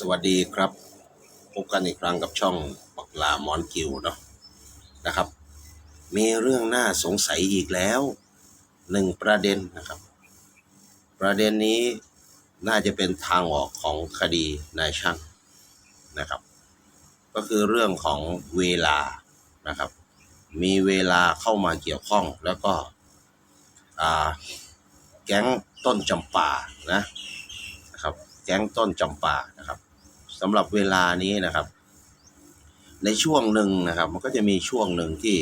สวัสดีครับ พบกันอีกครั้งกับช่องปักลามอนกิวเนาะนะครับ มีเรื่องน่าสงสัยอีกแล้วหนึ่งประเด็นนะครับ ประเด็นนี้น่าจะเป็นทางออกของคดีนายช่างนะครับ ก็คือเรื่องของเวลานะครับ มีเวลาเข้ามาเกี่ยวข้องแล้วก็แก๊งต้นจำปานะนะครับแก๊งต้นจำปานะครับ สำหรับเวลานี้นะครับ ในช่วงหนึ่งนะครับ มันก็จะมีช่วงหนึ่งที่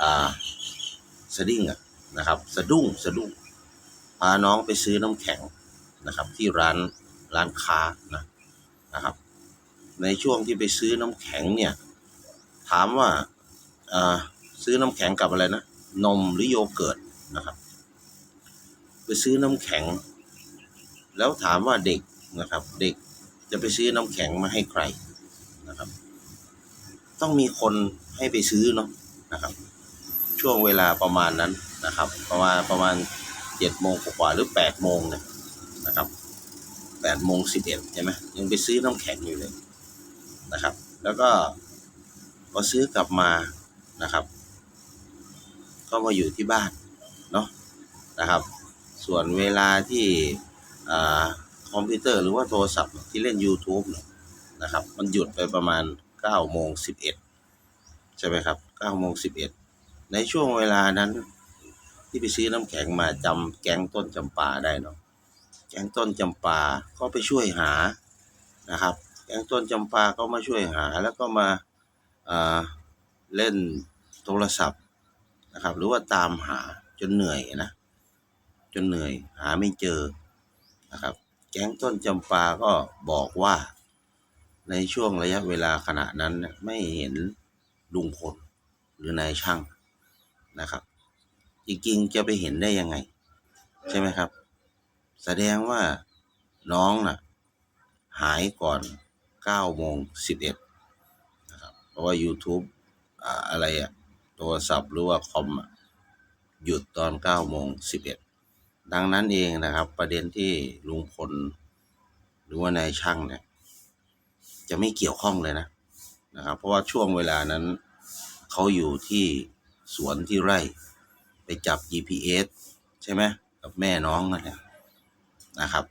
อ่าสะดิ้งนะครับ สะดุ้งสะดุ้งพาน้องไปซื้อน้ำแข็งนะครับ ที่ร้านร้านค้านะนะครับ ในช่วงที่ไปซื้อน้ำแข็งเนี่ย ถามว่าอ่าซื้อน้ำแข็งกับอะไรนะนมหรือโยเกิร์ตนะครับ ไปซื้อน้ำแข็ง แล้วถามว่าเด็กนะครับ เด็ก จะไปซื้อน้ำแข็งมาให้ใครนะครับ ต้องมีคนให้ไปซื้อเนาะนะครับ ช่วงเวลาประมาณนั้นนะครับ ประมาณประมาณเจ็ดโมงกว่าหรือแปดโมงเนี่ยนะครับแปดโมงสิบเอ็ดใช่ไหมยังไปซื้อน้ำแข็งอยู่เลยนะครับ แล้วก็พอซื้อกลับมานะครับ ก็มาอยู่ที่บ้านเนาะนะครับ ส่วนเวลาที่อ่า อมพิวเตอร์หรือว่าโทรศัพท์ที่เล่น YouTube เนี่ยนะครับ มันหยุดไปประมาณ9โมง11 ใช่ไหมครับ9โมง11 ในช่วงเวลานั้น ที่ไปซื้อน้ำแข็งมาจำแก๊งต้นจำปาได้เนาะแก๊งต้นจำปาก็ไปช่วยหานะครับ แก๊งต้นจำปาก็มาช่วยหาแล้วก็มาอ่าเล่นโทรศัพท์นะครับ หรือว่าตามหาจนเหนื่อยนะ จนเหนื่อยหาไม่เจอนะครับ ก๊งต้นจำปาก็บอกว่า ในช่วงระยะเวลาขณะนั้นไม่เห็นลุงพลหรือนายช่างนะครับ จริงๆจะไปเห็นได้ยังไง ใช่ไหมครับ แสดงว่าน้องน่ะ หายก่อน9โมง11นะครับเพราะว่า YouTube อ่าอะไรอะโทรศัพท์หรือว่าคอมอหยุดตอน9โมง11 ดังนั้นเองนะครับ ประเด็นที่ลุงพลหรือว่านายช่างเนี่ย จะไม่เกี่ยวข้องเลยนะนะครับ เพราะว่าช่วงเวลานั้นเขาอยู่ที่สวนที่ไร่ ไปจับ GPS ใช่ไหมกับแม่น้องนั่นแหละนะครับ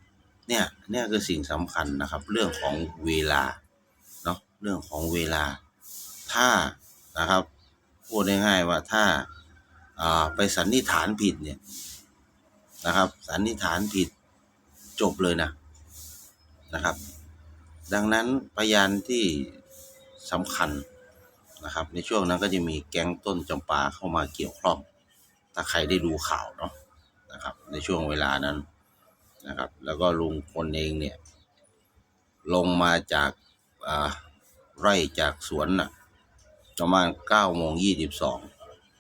เนี่ยเนี่ยคือสิ่งสำคัญนะครับ เรื่องของเวลาเนาะเรื่องของเวลา ถ้านะครับพูดง่ายๆว่าถ้าอ่าไปสันนิษฐานผิดเนี่ย นะครับสันนิษฐานผิดจบเลยนะนะครับ ดังนั้นพยานที่สำคัญนะครับ ในช่วงนั้นก็จะมีแก๊งต้นจำปาเข้ามาเกี่ยวข้อง ถ้าใครได้ดูข่าวเนาะนะครับ ในช่วงเวลานั้นนะครับ แล้วก็ลุงพลเองเนี่ยลงมาจากไร่จากสวนน่ะประมาณเก้าโมงยี่สิบสอง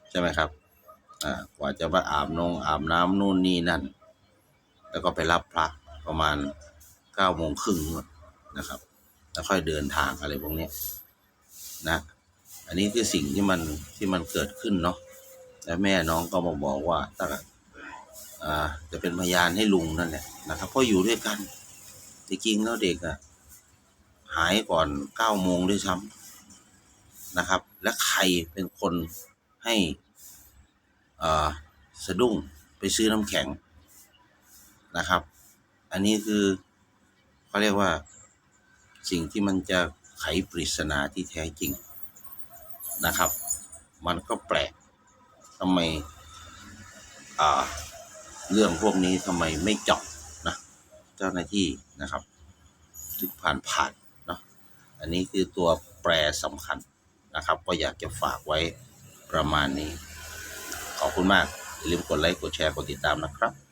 ใช่ไหมครับ กว่าจะมาอาบนงอาบน้ำนู่นนี่นั่น แล้วก็ไปรับพระประมาณเก้าโมงครึ่งนะครับ แล้วค่อยเดินทางอะไรพวกนี้นะ อันนี้คือสิ่งที่มันที่มันเกิดขึ้นเนาะและแม่น้องก็มาบอกว่าถ้าอ่าจะเป็นพยานให้ลุงนั่นแหละนะครับเพราะอยู่ด้วยกันจริงๆแล้วเด็กอะหายก่อนเก้าโมงด้วยซ้ำนะครับ และใครเป็นคนให้ สะดุ้งไปซื้อน้ำแข็งนะครับ อันนี้คือเขาเรียกว่าสิ่งที่มันจะไขปริศนาที่แท้จริงนะครับ มันก็แปลกทำไมอ่าเรื่องพวกนี้ทำไมไม่เจาะนะเจ้าหน้าที่นะครับทุกผ่านผ่านเนาะอันนี้คือตัวแปรสำคัญนะครับ ก็อยากจะฝากไว้ประมาณนี้ ขอบคุณมากอย่าลืมกดไลค์กดแชร์กดติดตามนะครับ